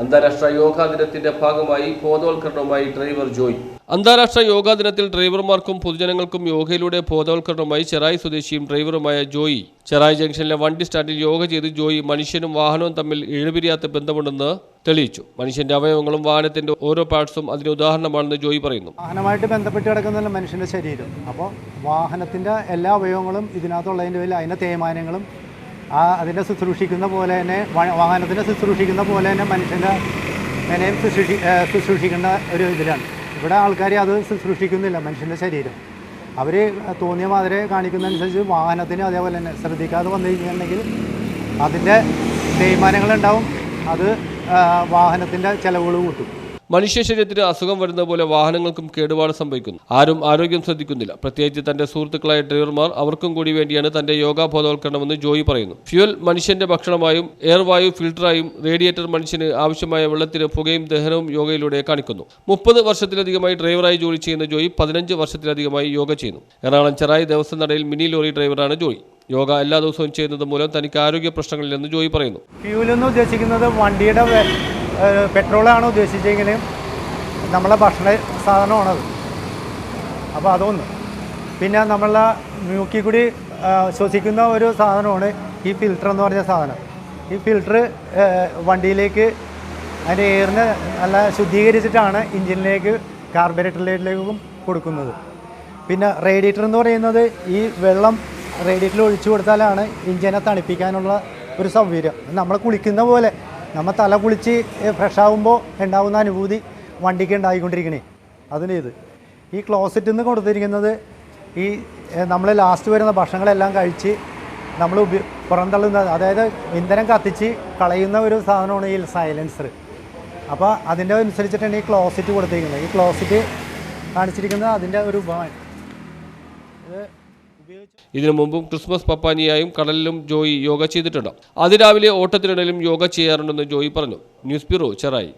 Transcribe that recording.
അന്താരാഷ്ട്ര യോഗാ ദിനത്തിന്റെ ഭാഗമായി ബോധവൽക്കരണവുമായി ഡ്രൈവർ ജോയ്. അന്താരാഷ്ട്ര യോഗാ ദിനത്തിൽ ഡ്രൈവർമാർക്കും പൊതുജനങ്ങൾക്കും യോഗയിലൂടെ ബോധവൽക്കരണവുമായി ചെറായി സ്വദേശിയും ഡ്രൈവറുമായ ജോയ്. ചെറായി ജംഗ്ഷനിലെ വണ്ടി സ്റ്റാൻഡിൽ യോഗ ചെയ്ത് ജോയ് മനുഷ്യനും വാഹനവും തമ്മിൽ ഇഴപിരിയാത്ത ബന്ധമുണ്ടെന്ന് തെളിയിച്ചു. മനുഷ്യന്റെ അവയവങ്ങളും വാഹനത്തിന്റെ ഓരോ പാർട്സും അതിന് ഉദാഹരണമാണെന്ന് ജോയി പറയുന്നു. വാഹനമായിട്ട് ബന്ധപ്പെട്ട് കിടക്കുന്നതല്ല മനുഷ്യന്റെ ശരീരം. അപ്പോൾ വാഹനത്തിന്റെ എല്ലാ അവയവങ്ങളും ഇതിനകത്തുള്ളതിന്റെ പേരിൽ അതിന്റെ തേയ്മാനങ്ങളും ആ അതിനെ ശുശ്രൂഷിക്കുന്ന പോലെ തന്നെ വാഹനത്തിനെ ശുശ്രൂഷിക്കുന്ന പോലെ തന്നെ മനുഷ്യന്റെ അതിനെയും ശുശ്രൂഷി ശുശ്രൂഷിക്കേണ്ട ഒരു ഇതിലാണ്. ഇവിടെ ആൾക്കാർ അത് ശുശ്രൂഷിക്കുന്നില്ല മനുഷ്യന്റെ ശരീരം. അവർ തോന്നിയ മാതിരി കാണിക്കുന്നതനുസരിച്ച് വാഹനത്തിന് അതേപോലെ തന്നെ ശ്രദ്ധിക്കാതെ വന്നു കഴിഞ്ഞിട്ടുണ്ടെങ്കിൽ അതിന്റെ തേയ്മാനങ്ങളുണ്ടാവും. അത് വാഹനത്തിന്റെ ചിലവുകൾ കൂട്ടും. മനുഷ്യ ശരീരത്തിന് അസുഖം വരുന്ന പോലെ വാഹനങ്ങൾക്കും കേടുപാട് സംഭവിക്കുന്നു. ആരും ആരോഗ്യം ശ്രദ്ധിക്കുന്നില്ല. പ്രത്യേകിച്ച് തന്റെ സുഹൃത്തുക്കളായ ഡ്രൈവർമാർ അവർക്കും കൂടി വേണ്ടിയാണ് തന്റെ യോഗാ ബോധവൽക്കരണമെന്ന് ജോയി പറയുന്നു. ഫ്യുവൽ മനുഷ്യന്റെ ഭക്ഷണമായും എയർ വായു ഫിൽട്ടറായും റേഡിയേറ്റർ മനുഷ്യന് ആവശ്യമായ വെള്ളത്തിന് പുകയും ദഹനവും യോഗയിലൂടെ കാണിക്കുന്നു. മുപ്പത് വർഷത്തിലധികമായി ഡ്രൈവറായി ജോലി ചെയ്യുന്ന ജോയി പതിനഞ്ച് വർഷത്തിലധികമായി യോഗ ചെയ്യുന്നു. എറണാകുളം ചെറായി ദേവസ്വം നടയിൽ മിനി ലോറി ഡ്രൈവറാണ് ജോയി. യോഗ എല്ലാ ദിവസവും ചെയ്യുന്നത് മൂലം തനിക്ക് ആരോഗ്യ പ്രശ്നങ്ങളില്ലെന്ന് ജോയി പറയുന്നു. ഫ്യൂൽ എന്ന് ഉദ്ദേശിക്കുന്നത് വണ്ടിയുടെ പെട്രോളാണ് ഉദ്ദേശിച്ചെങ്കിൽ നമ്മളെ ഭക്ഷണ സാധനമാണത്. അപ്പോൾ അതൊന്ന്. പിന്നെ നമ്മളെ മ്യൂക്കി കൂടി ശ്വസിക്കുന്ന ഒരു സാധനമാണ് ഈ ഫിൽറ്റർ എന്ന് പറഞ്ഞ സാധനം. ഈ ഫിൽറ്റർ വണ്ടിയിലേക്ക് അതിന്റെ എയറിനെ നല്ല ശുദ്ധീകരിച്ചിട്ടാണ് എഞ്ചിനിലേക്ക് കാർബറേറ്ററിലേക്കും കൊടുക്കുന്നത്. പിന്നെ റേഡിയേറ്റർ എന്ന് പറയുന്നത് ഈ വെള്ളം റേഡിയേറ്ററിൽ ഒഴിച്ചു കൊടുത്താലാണ് ഇഞ്ചിനെ തണുപ്പിക്കാനുള്ള ഒരു സൗകര്യം. നമ്മൾ കുളിക്കുന്ന പോലെ നമ്മൾ തല കുളിച്ച് ഫ്രഷ് ആകുമ്പോൾ ഉണ്ടാകുന്ന അനുഭൂതി വണ്ടിക്ക് ഉണ്ടായിക്കൊണ്ടിരിക്കണേ. അതിന് ഇത്. ഈ ക്ലോസറ്റിൽ നിന്ന് കൊടുത്തിരിക്കുന്നത് ഈ നമ്മൾ ലാസ്റ്റ് വരുന്ന ഭക്ഷണങ്ങളെല്ലാം കഴിച്ച് നമ്മൾ ഉപ പുറന്തള്ളുന്ന അതായത് ഇന്ധനം കത്തിച്ച് കളയുന്ന ഒരു സാധനമാണ് ഈ സൈലൻസർ അപ്പോൾ അതിന്റെ അനുസരിച്ചിട്ടാണ് ഈ ക്ലോസറ്റ് കൊടുത്തിരിക്കുന്നത്. ഈ ക്ലോസറ്റ് കാണിച്ചിരിക്കുന്നത് അതിന്റെ ഒരു ഇത് ഇതിനു മുമ്പും ക്രിസ്മസ് പപ്പാനിയായും കടലിലും ജോയി യോഗ ചെയ്തിട്ടുണ്ട്. അതിരാവിലെ ഓട്ടത്തിനിടയിലും യോഗ ചെയ്യാറുണ്ടെന്ന് ജോയി പറഞ്ഞു. News bureau Cherai.